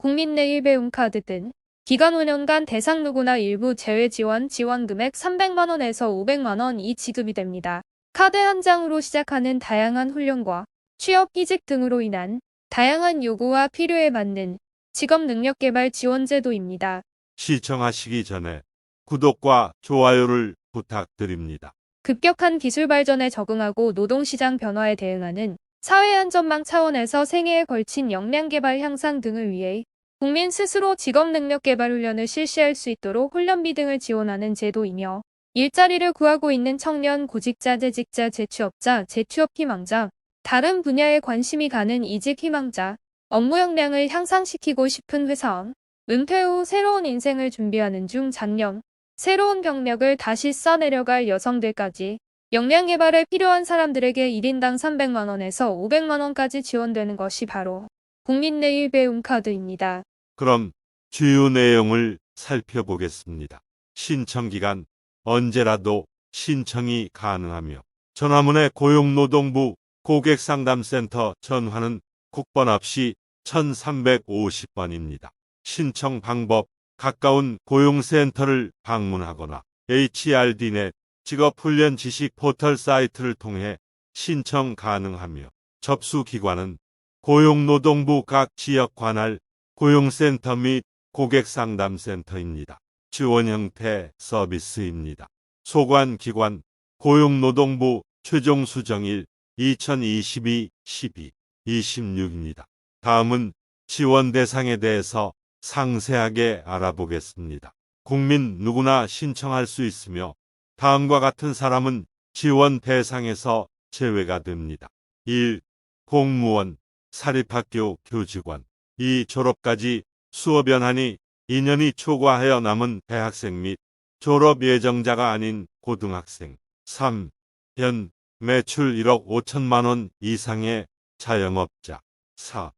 국민내일 배움카드 등 기간 5년간 대상 누구나 일부 제외 지원 지원 금액 300만원에서 500만원 이 지급이 됩니다. 카드 한 장으로 시작하는 다양한 훈련과 취업 이직 등으로 인한 다양한 요구와 필요에 맞는 직업 능력 개발 지원 제도입니다. 시청하시기 전에 구독과 좋아요를 부탁드립니다. 급격한 기술 발전에 적응하고 노동시장 변화에 대응하는 사회안전망 차원에서 생애에 걸친 역량 개발 향상 등을 위해 국민 스스로 직업 능력 개발 훈련을 실시할 수 있도록 훈련비 등을 지원하는 제도이며 일자리를 구하고 있는 청년, 구직자, 재직자, 재취업자, 재취업 희망자, 다른 분야에 관심이 가는 이직 희망자, 업무 역량을 향상시키고 싶은 회사원, 은퇴 후 새로운 인생을 준비하는 중 장년, 새로운 경력을 다시 써내려갈 여성들까지 역량 개발에 필요한 사람들에게 1인당 300만원에서 500만원까지 지원되는 것이 바로 국민내일 배움 카드입니다. 그럼 주요 내용을 살펴보겠습니다. 신청 기간 언제라도 신청이 가능하며 전화문의 고용노동부 고객상담센터 전화는 국번 없이 1350번입니다. 신청 방법 가까운 고용센터를 방문하거나 HRDnet 직업훈련 지식 포털 사이트를 통해 신청 가능하며 접수 기관은 고용노동부 각 지역 관할 고용센터 및 고객상담센터입니다. 지원 형태 서비스입니다. 소관 기관 고용노동부 최종 수정일 2022 12 26입니다. 다음은 지원 대상에 대해서 상세하게 알아보겠습니다. 국민 누구나 신청할 수 있으며 다음과 같은 사람은 지원 대상에서 제외가 됩니다. 1. 공무원, 사립학교 교직원 2. 졸업까지 수업 연한이 2년이 초과하여 남은 대학생 및 졸업 예정자가 아닌 고등학생 3. 연 매출 1억 5천만 원 이상의 자영업자 4.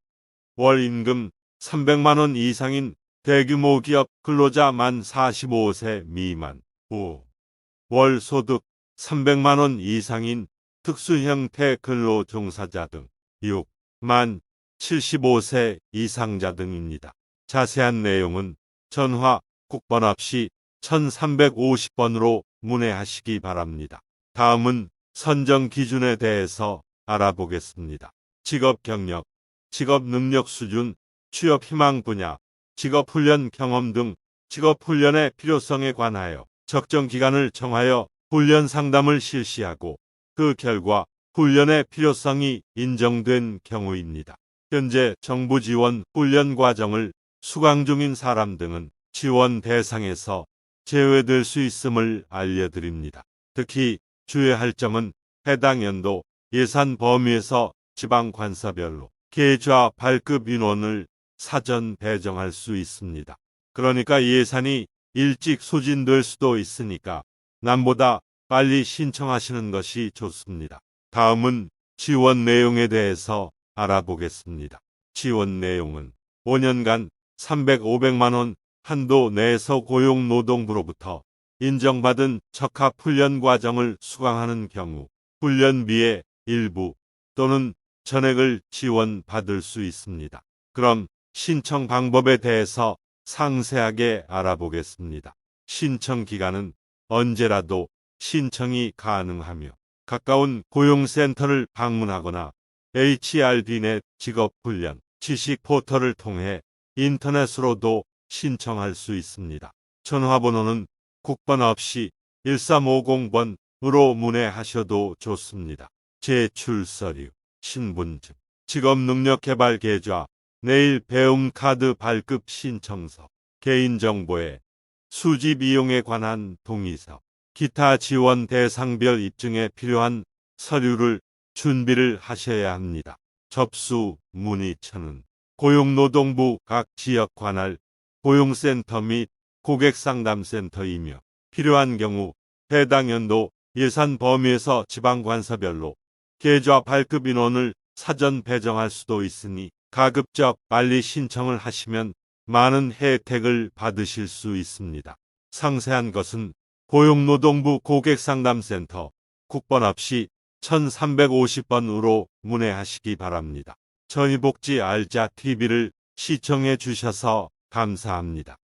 월 임금 300만 원 이상인 대규모 기업 근로자 만 45세 미만 5. 월 소득 300만 원 이상인 특수 형태 근로 종사자 등 6. 만 75세 이상자 등입니다. 자세한 내용은 전화 국번 없이 1350번으로 문의하시기 바랍니다. 다음은 선정 기준에 대해서 알아보겠습니다. 직업 경력, 직업 능력 수준, 취업 희망 분야, 직업 훈련 경험 등 직업 훈련의 필요성에 관하여 적정 기간을 정하여 훈련 상담을 실시하고 그 결과 훈련의 필요성이 인정된 경우입니다. 현재 정부 지원 훈련 과정을 수강 중인 사람 등은 지원 대상에서 제외될 수 있음을 알려드립니다. 특히 주의할 점은 해당 연도 예산 범위에서 지방 관사별로 계좌 발급 인원을 사전 배정할 수 있습니다. 그러니까 예산이 일찍 소진될 수도 있으니까 남보다 빨리 신청하시는 것이 좋습니다. 다음은 지원 내용에 대해서 알아보겠습니다. 지원 내용은 5년간 300, 500만 원 한도 내에서 고용 노동부로부터 인정받은 적합 훈련 과정을 수강하는 경우 훈련비의 일부 또는 전액을 지원받을 수 있습니다. 그럼 신청 방법에 대해서 상세하게 알아보겠습니다. 신청 기간은 언제라도 신청이 가능하며 가까운 고용센터를 방문하거나 HRDnet 직업훈련 지식 포털을 통해 인터넷으로도 신청할 수 있습니다. 전화번호는 국번 없이 1350번으로 문의하셔도 좋습니다. 제출 서류, 신분증, 직업능력개발 계좌, 내일 배움 카드 발급 신청서, 개인정보의 수집 이용에 관한 동의서, 기타 지원 대상별 입증에 필요한 서류를 준비를 하셔야 합니다. 접수 문의처는 고용노동부 각 지역 관할 고용센터 및 고객상담센터이며 필요한 경우 해당 연도 예산 범위에서 지방관서별로 계좌 발급 인원을 사전 배정할 수도 있으니 가급적 빨리 신청을 하시면 많은 혜택을 받으실 수 있습니다. 상세한 것은 고용노동부 고객상담센터 국번 없이 1350번으로 문의하시기 바랍니다. 저희 복지 알자 TV를 시청해 주셔서 감사합니다.